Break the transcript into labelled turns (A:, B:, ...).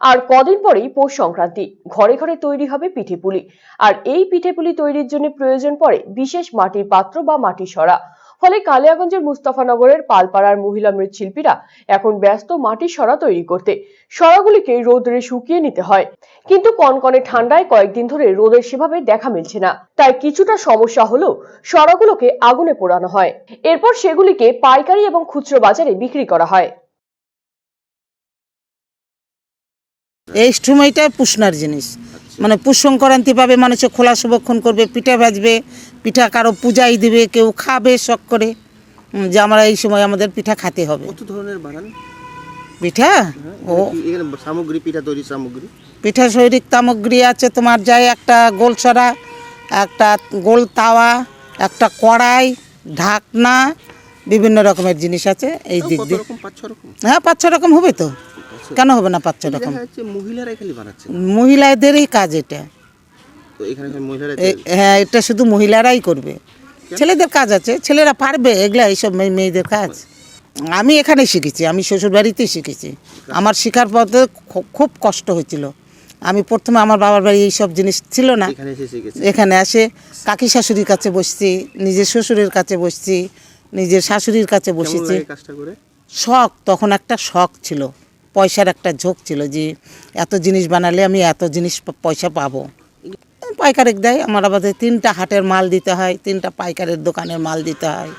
A: আর কদিন পরেই পৌষ সংক্রান্তি। ঘরে ঘরে তৈরি হবে পিঠেপুলি আর এই পিঠেপুলি তৈরির জন্য প্রয়োজন পড়ে বিশেষ মাটির পাত্র বা মাটির সরা। ফলে কালিয়াগঞ্জের মুস্তাফানগরের পালপাড়ার মহিলা মৃৎশিল্পীরা এখন ব্যস্ত মাটির সরা তৈরি করতে। সরাগুলিকে রোদরে শুকিয়ে নিতে হয়। কিন্তু কনকনে ঠান্ডায় কয়েকদিন ধরে রোদের সেভাবে দেখা মিলছে না। তাই কিছুটা সমস্যা হলেও সরাগুলোকে আগুনে পোড়ানো হয়। এরপর সেগুলিকে পাইকারি এবং খুচরো বাজারে বিক্রি করা হয়।
B: এই সময়টা পুষনার জিনিস। মানে পুষ সংক্রান্তি পাবে মানুষ খোলা শুভক্ষণ করবে পিঠা ভাজবে পিঠা কারও পূজাই দিবে কেউ খাবে শখ করে যে আমরা এই সময় আমাদের পিঠা খেতে হবে।
C: কত ধরনের বানান?
B: পিঠা? ও।
C: সামগ্রী পিঠা তৈরি সামগ্রী?
B: পিঠা শৈরিক সামগ্রী আছে তোমার যায় একটা গোল সরা একটা গোল তাওয়া একটা কড়াই ঢাকনা বিভিন্ন রকমের জিনিস আছে এই দিক দিয়ে।
C: পাঁচ ছ
B: হ্যাঁ পাঁচ ছ রকম হবে তো। কেন হবে না পাঁচ ছ রকম
C: দেখা যাচ্ছে মহিলারাই খালি বানাচ্ছে।
B: মহিলাদেরই কাজ এটা। হ্যাঁ এটা শুধু মহিলারাই করবে। ছেলেদের কাজ আছে ছেলেরা পারবে এগুলা এইসব মেয়ে- মেয়েদের কাজ। আমি এখানে শিখেছি আমি শ্বশুর বাড়িতেই শিখেছি আমার শেখার পথে খুব কষ্ট হয়েছিল। আমি প্রথমে আমার বাবার বাড়ি এইসব জিনিস ছিল না।
C: এখানে
B: আসে কাকি শাশুড়ির কাছে বসছি নিজের শ্বশুরের কাছে বসছি নিজের শাশুড়ির কাছে বসেছি। শখ তখন একটা শখ ছিল। পয়সার একটা ঝোঁক ছিল যে এত জিনিস বানালে আমি এত জিনিস পয়সা পাবো। পাইকারের দেয়, আমার আবার তিনটা হাটের মাল দিতে হয়, তিনটা পাইকারের দোকানের মাল দিতে হয়।